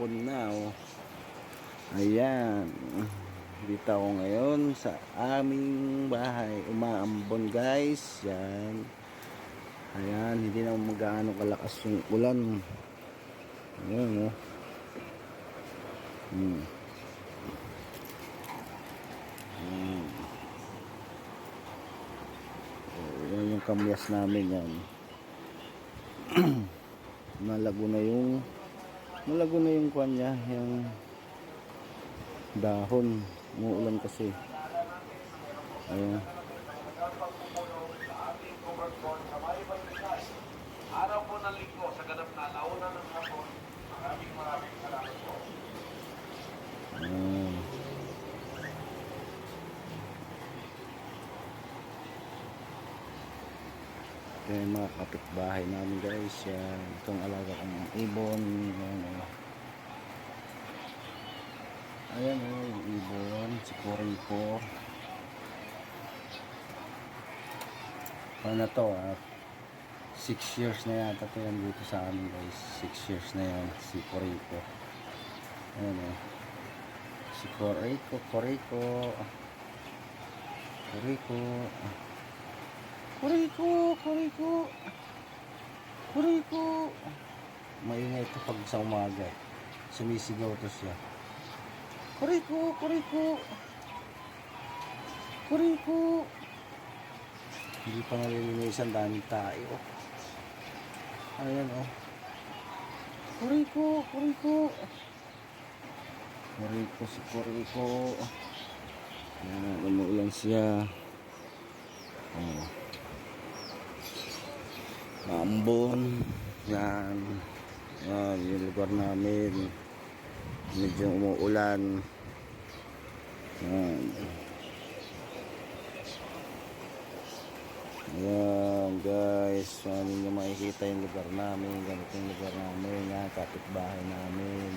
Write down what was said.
umaambon na oh. Ayan. Dito ako ngayon sa aming bahay. Umaambon guys. Yan. Ayan. Hindi na magano kalakas yung ulan. Ayan oh. Hmm. Hmm. Oh, yan yung kamyas namin yan. Nalago na yung nalago na yung kwan niya, yung dahon. Umuulan kasi. Ayan. Ito yung mga kapitbahay namin guys. Yan. Itong alaga kong ibon. Ayan, oh. Ayan o, yung ibon. Si Kuriko. Ano na to ah. Six years na yata ito yan dito sa amin guys. Six years na yan. Si Kuriko. Ayan o. Si Kuriko, Kuriko. Kuriko. Kuriko, Kuriko. Kuriko. Maingay ito pag sa umaga. Sumisigaw to siya. Kuriko, Kuriko. Kuriko. Hindi pa nalilinisan daming tayo. Ayan oh. Kuriko, Kuriko. Kuriko si Kuriko. Ayan, umuulan siya. Oh. Maambon. Yan. Yan, yung lugar namin. Medyo umuulan. Yan. Ayan guys, ano nyo makikita yung lugar namin, ganito yung lugar namin, yan, kapitbahay namin,